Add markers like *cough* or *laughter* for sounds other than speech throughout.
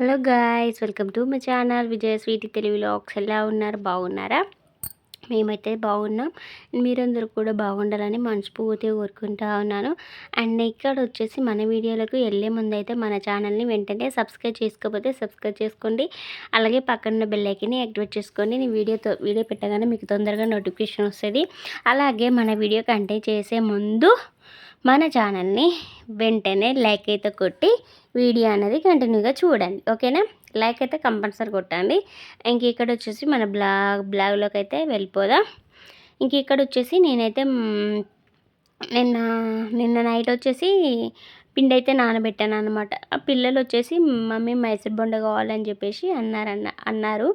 Hello guys welcome to my channel. Vijaya Sweety Telugu vlogs ఎలా ఉన్నారు? బాగున్నారా? మేమైతే బాగున్నాం. మీరందరూ కూడా బాగుండాలని మనస్ఫూర్తిగా కోరుకుంటా ఉన్నాను. అండ్ ఇక్కడ వచ్చేసి మన వీడియోలకు వెళ్ళే ముందు అయితే మన ఛానల్ని వెంటనే సబ్స్క్రైబ్ చేసుకోకపోతే సబ్స్క్రైబ్ చేసుకోండి. అలాగే పక్కన బెల్లైకిని యాక్టివేట్ చేసుకోండి నేను వీడియోతో వీడియో పెట్టగానే మీకు తొందరగా నోటిఫికేషన్ వస్తుంది. అలాగే మన వీడియో కంటే చేసే ముందు మన ఛానల్ని వెంటనే లైక్ అయితే కొట్టి వీడియో అనేది కంటిన్యూగా చూడండి ఓకేనా? లైక్ అయితే కంపల్సరీ కొట్టండి. ఇంక ఇక్కడ వచ్చేసి మన బ్లాగ్ బ్లాగ్లోకి అయితే వెళ్ళిపోదాం. ఇంక ఇక్కడ వచ్చేసి నేనైతే నిన్న నిన్న నైట్ వచ్చేసి పిండి అయితే నానబెట్టాను అనమాట ఆ పిల్లలు వచ్చేసి మమ్మీ మైసూర్ బొండ కావాలని చెప్పేసి అన్నారన్న అన్నారు.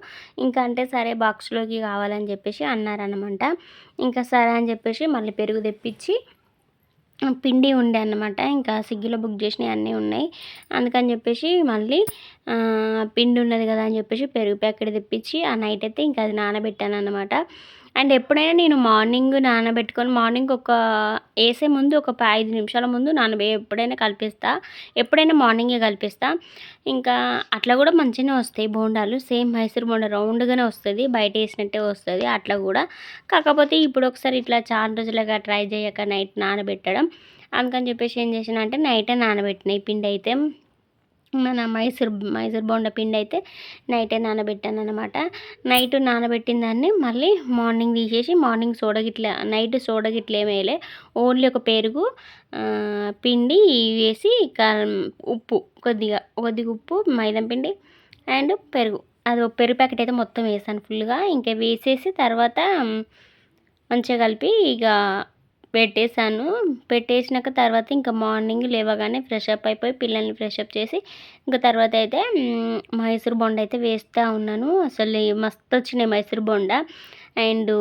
ఇంకా అంటే సరే బాక్స్లోకి కావాలని చెప్పేసి అన్నారనమాట ఇంకా సరే అని చెప్పేసి మళ్ళీ పెరుగు తెప్పించి పిండి ఉండే అనమాట ఇంకా స్విగ్గీలో బుక్ చేసినవి అన్నీ ఉన్నాయి. అందుకని చెప్పేసి మళ్ళీ పిండి ఉన్నది కదా అని చెప్పేసి పెరుగు ప్యాకెట్ తెప్పించి ఆ నైట్ అయితే ఇంకా అది నానబెట్టాను అనమాట అండ్ ఎప్పుడైనా నేను మార్నింగ్ నానబెట్టుకొని మార్నింగ్ ఒక వేసే ముందు ఒక ఐదు నిమిషాల ముందు నానబె ఎప్పుడైనా కలిపిస్తా. ఎప్పుడైనా మార్నింగే కలిపిస్తా. ఇంకా అట్లా కూడా మంచిగానే వస్తాయి బోండాలు. సేమ్ మైసూర్ బోండా రౌండ్గానే వస్తుంది. బయట వేసినట్టే వస్తుంది. అట్లా కూడా. కాకపోతే ఇప్పుడు ఒకసారి ఇట్లా చాలా రోజులుగా ట్రై చేయక నైట్ నానబెట్టడం. అందుకని చెప్పేసి ఏం చేసిన అంటే నైటే నానబెట్టినాయి పిండి అయితే. మన మైసూర్ మైసూర్ బోండ పిండి అయితే నైటే నానబెట్టాను అనమాట నైట్ నానబెట్టిన దాన్ని మళ్ళీ మార్నింగ్ తీసేసి మార్నింగ్ సోడగిట్ల నైట్ సోడగిట్ల ఏమేయలే ఓన్లీ ఒక పెరుగు పిండి వేసి ఉప్పు కొద్దిగా కొద్దిగా ఉప్పు మైదం పిండి అండ్ పెరుగు. అది పెరుగు ప్యాకెట్ అయితే మొత్తం వేసాను ఫుల్గా ఇంకా వేసేసి తర్వాత మంచిగా కలిపి ఇక పెట్టేశాను. పెట్టేసినాక తర్వాత ఇంకా మార్నింగ్ లేవగానే ఫ్రెష్ అప్ అయిపోయి పిల్లల్ని ఫ్రెష్ అప్ చేసి ఇంకా తర్వాత అయితే మైసూర్ బొండ అయితే వేస్తూ ఉన్నాను. అసలు మస్తు వచ్చినాయి మైసూర్ బొండ. అండ్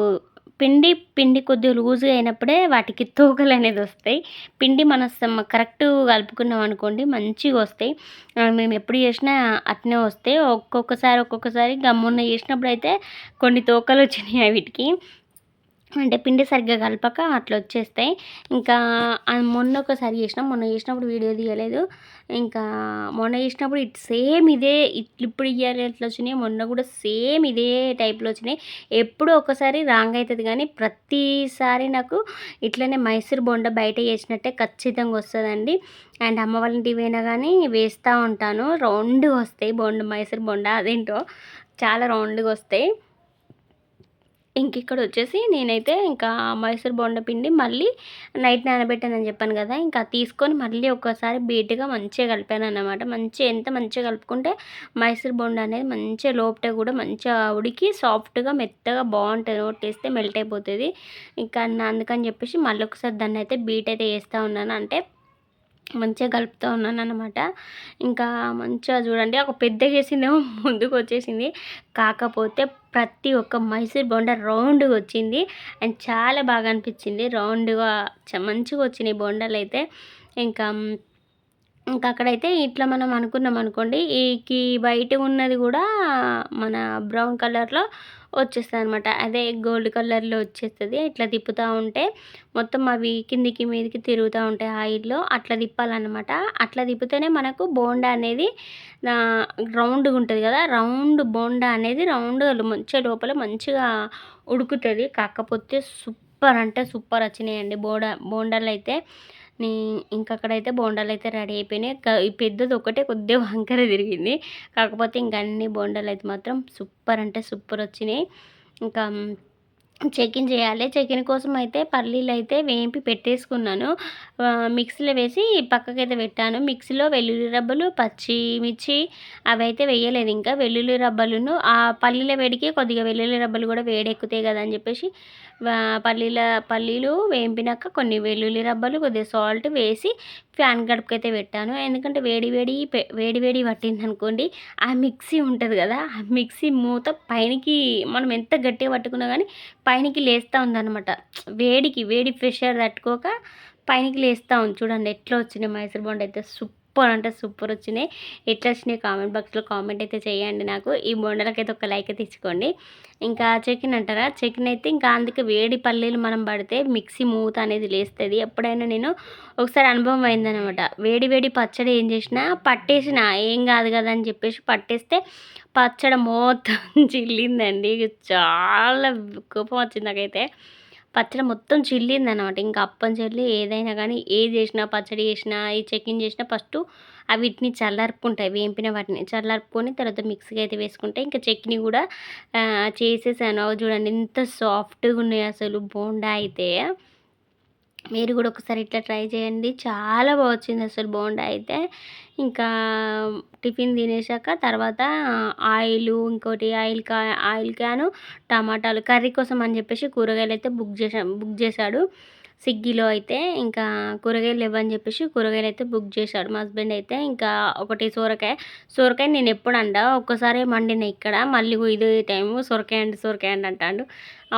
పిండి పిండి కొద్దిగా లూజ్గా అయినప్పుడే వాటికి తూకలు అనేది వస్తాయి. పిండి మన కరెక్ట్ కలుపుకున్నాం అనుకోండి మంచిగా వస్తాయి. మేము ఎప్పుడు చేసినా అట్నే వస్తాయి. ఒక్కొక్కసారి ఒక్కొక్కసారి గమ్మున్న చేసినప్పుడు అయితే కొన్ని తోకలు వచ్చినాయి వీటికి. అంటే పిండి సరిగ్గా కలపక అట్లా వచ్చేస్తాయి. ఇంకా మొన్న ఒకసారి చేసినాం. మొన్న చేసినప్పుడు వీడియో తీయలేదు. ఇంకా మొన్న చేసినప్పుడు ఇట్ సేమ్ ఇదే ఇప్పుడు ఇయ్యాలి ఎట్లా వచ్చినాయి మొన్న కూడా సేమ్ ఇదే టైప్లో వచ్చినాయి. ఎప్పుడు ఒకసారి రాంగ్ అవుతుంది కానీ ప్రతిసారి నాకు ఇట్లనే మైసూర్ బొండ బయట చేసినట్టే ఖచ్చితంగా వస్తుందండి. అండ్ అమ్మ వాళ్ళ ఇంటికి పోయినా కానీ వేస్తూ ఉంటాను. రౌండ్గా వస్తాయి బొండ మైసూర్ బొండ అదేంటో. చాలా రౌండ్గా వస్తాయి. ఇంక ఇక్కడ వచ్చేసి నేనైతే ఇంకా మైసూర్ బొండ పిండి మళ్ళీ నైట్ నానబెట్టానని చెప్పాను కదా ఇంకా తీసుకొని మళ్ళీ ఒక్కసారి బీట్గా మంచిగా కలిపాను అన్నమాట మంచిగా ఎంత మంచిగా కలుపుకుంటే మైసూర్ బొండ అనేది మంచిగా లోపట కూడా మంచిగా ఉడికి సాఫ్ట్గా మెత్తగా బాగుంటుంది. నోట్లేస్తే మెల్ట్ అయిపోతుంది. ఇంకా అందుకని చెప్పేసి మళ్ళీ ఒకసారి దాన్ని అయితే బీట్ అయితే వేస్తూ ఉన్నాను. అంటే మంచిగా కలుపుతూ ఉన్నాను అనమాట ఇంకా మంచిగా చూడండి ఒక పెద్ద వేసిందేమో ముందుకు వచ్చేసింది. కాకపోతే ప్రతి ఒక్క మైసూర్ బొండ రౌండ్గా వచ్చింది. అండ్ చాలా బాగా అనిపించింది. రౌండ్గా మంచిగా వచ్చినాయి బొండలు అయితే ఇంకా ఇంకా అక్కడైతే ఇట్లా మనం అనుకున్నాం అనుకోండి ఈ బయట ఉన్నది కూడా మన బ్రౌన్ కలర్లో వచ్చేస్తుంది అనమాట అదే గోల్డ్ కలర్లో వచ్చేస్తుంది. ఇట్లా తిప్పుతూ ఉంటే మొత్తం అవి కిందికి మీదికి తిరుగుతూ ఉంటాయి ఆయిల్లో అట్లా తిప్పాలన్నమాట. అట్లా తిప్పితేనే మనకు బోండా అనేది రౌండ్గా ఉంటుంది కదా. రౌండ్ బోండా అనేది రౌండ్ మంచిగా లోపల మంచిగా ఉడుకుతుంది. కాకపోతే సూపర్ అంటే సూపర్ వచ్చినాయండి బోండా బోండాలు అయితే. నీ ఇంకక్కడైతే బోండాలు అయితే రెడీ అయిపోయినాయి. పెద్దది ఒకటే కొద్దిగా వంకర తిరిగింది. కాకపోతే ఇంకా అన్ని బోండాలు అయితే మాత్రం సూపర్ అంటే సూపర్ వచ్చినాయి. ఇంకా చెకిన్ చేయాలి. చెకిన్ కోసం అయితే పల్లీలు అయితే వేంపి పెట్టేసుకున్నాను. మిక్సీలో వేసి పక్కకైతే పెట్టాను. మిక్సీలో వెల్లుల్లి రబ్బలు పచ్చిమిర్చి అవి అయితే వేయలేదు ఇంకా. వెల్లుల్లి రబ్బలును ఆ పల్లీల వేడికి కొద్దిగా వెల్లుల్లి రబ్బలు కూడా వేడెక్కుతాయి కదా అని చెప్పేసి పల్లీల పల్లీలు వేంపినాక కొన్ని వెల్లుల్లి రబ్బలు కొద్దిగా సాల్ట్ వేసి ఫ్యాన్ గడుపుకైతే పెట్టాను. ఎందుకంటే వేడి వేడి వేడి వేడి పట్టింది అనుకోండి ఆ మిక్సీ ఉంటుంది కదా ఆ మిక్సీ మూత పైనకి మనం ఎంత గట్టిగా పట్టుకున్నా కానీ పైనకి లేస్తూ ఉందన్నమాట. వేడికి వేడి ప్రెషర్ తట్టుకోక పైనకి లేస్తూ ఉంది. చూడండి ఎట్లా వచ్చినాయి మైసూర్ బొండ అయితే సూపర్ సూపర్ అంటే సూపర్ వచ్చినాయి. ఎట్లా వచ్చినాయి కామెంట్ బాక్స్లో కామెంట్ అయితే చేయండి నాకు. ఈ బొండలకైతే ఒక లైక్ అయితే ఇచ్చుకోండి ఇంకా చికెన్ అంటారా? చికెన్ అయితే ఇంకా అందుకే వేడి పల్లీలు మనం పడితే మిక్సీ మూత అనేది లేస్తుంది. ఎప్పుడైనా నేను ఒకసారి అనుభవం అయిందనమాట వేడి వేడి పచ్చడి ఏం చేసినా పట్టేసిన ఏం కాదు కదా అని చెప్పేసి పట్టేస్తే పచ్చడి మొత్తం *laughs* చిల్లిందండి. చాలా కోపం వచ్చింది నాకైతే. పచ్చడి మొత్తం చిల్లింది అనమాట ఇంకా అప్పని చెల్లి ఏదైనా కానీ ఏది చేసినా పచ్చడి చేసినా ఈ చెక్కింగ్ చేసినా ఫస్ట్ వీటిని చల్లార్పుకుంటాయి వేంపిన వాటిని. చల్లార్పుకొని తర్వాత మిక్సీకి అయితే వేసుకుంటే ఇంకా చట్నీ కూడా చేసేసాను. చూడండి ఎంత సాఫ్ట్గా ఉన్నాయి అసలు బోండా అయితే. మీరు కూడా ఒకసారి ఇట్లా ట్రై చేయండి. చాలా బాగా వచ్చింది అసలు బోండా అయితే. ఇంకా టిఫిన్ తినేసాక తర్వాత ఆయిల్ ఇంకోటి ఆయిల్ కా ఆయిల్ క్యాను టమాటాలు కర్రీ కోసం అని చెప్పేసి కూరగాయలు అయితే బుక్ చేసా బుక్ చేశాడు. స్విగ్గీలో అయితే ఇంకా కూరగాయలు లేవని చెప్పేసి కూరగాయలు అయితే బుక్ చేశాడు. మా హస్బెండ్ అయితే ఇంకా ఒకటి సోరకాయ సోరకాయ నేను ఎప్పుడు అండ ఒక్కసారి మండిన ఇక్కడ. మళ్ళీ ఇది టైము సొరకాయ అండి సొరకాయ అండి అంటాడు.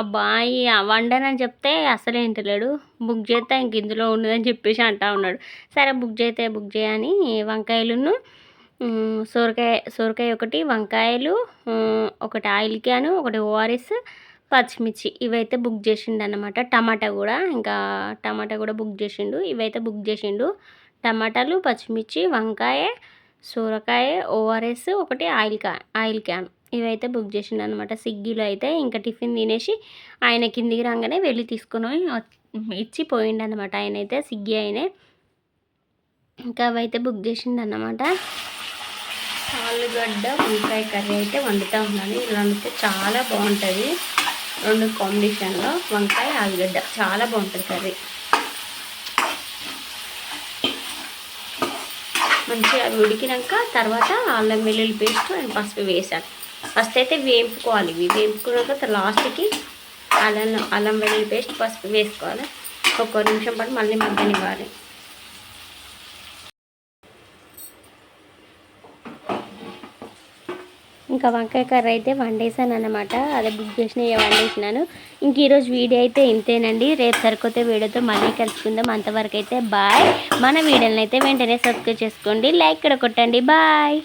అబ్బాయి వండనని చెప్తే అసలే ఇంటలేడు బుక్ చేస్తే ఇంక ఇందులో ఉన్నదని చెప్పేసి అంటా ఉన్నాడు. సరే బుక్ చేస్తే బుక్ చేయని వంకాయలును సొరకాయ సొరకాయ ఒకటి వంకాయలు ఒకటి ఆయిల్ క్యాను ఒకటి ఓఆర్ఎస్ పచ్చిమిర్చి ఇవైతే బుక్ చేసిండు అనమాట టమాటా కూడా ఇంకా టమాటా కూడా బుక్ చేసిండు. ఇవైతే బుక్ చేసిండు. టమాటాలు పచ్చిమిర్చి వంకాయ సూరకాయ ఓఆర్ఎస్ ఒకటి ఆయిల్ క్యా ఆయిల్ క్యాన్ ఇవైతే బుక్ చేసిండు అనమాట స్విగ్గీలో అయితే ఇంకా టిఫిన్ తినేసి ఆయన కిందికి రాగానే వెళ్ళి తీసుకొని ఇచ్చి పోయిండు అనమాట ఆయన అయితే స్విగ్గీ ఆయనే. ఇంకా అవైతే బుక్ చేసిండు అన్నమాట ఆలుగడ్డ వంకాయ కర్రీ అయితే వండుతూ ఉన్నాను. ఇలా వండితే చాలా బాగుంటుంది. రెండు కాంబినేషన్లో వంకాయ ఆలుగడ్డ. చాలా బాగుంటుంది కర్రీ. మంచిగా అవి ఉడికినాక తర్వాత అల్లం వెల్లుల్లి పేస్ట్ అండ్ పసుపు వేసాను. ఫస్ట్ అయితే వేపుకోవాలి. ఇవి వేపుకున్నాక లాస్ట్కి అల్లం అల్లం వెల్లుల్లి పేస్ట్ పసుపు వేసుకోవాలి. ఒక్క నిమిషం పాటు మళ్ళీ మగ్గనివ్వాలి. ఇంకా వంకాయ కర్రీ అయితే వండేసాను అనమాట అదే బుక్ చేసిన వండేసినాను. ఇంక ఈరోజు వీడియో అయితే ఇంతేనండి. రేపు సరికొత్త వీడియోతో మళ్ళీ కలుసుకుందాం. అంతవరకు అయితే బాయ్. మన వీడియోని అయితే వెంటనే సబ్స్క్రైబ్ చేసుకోండి. లైక్ కూడా కొట్టండి. బాయ్.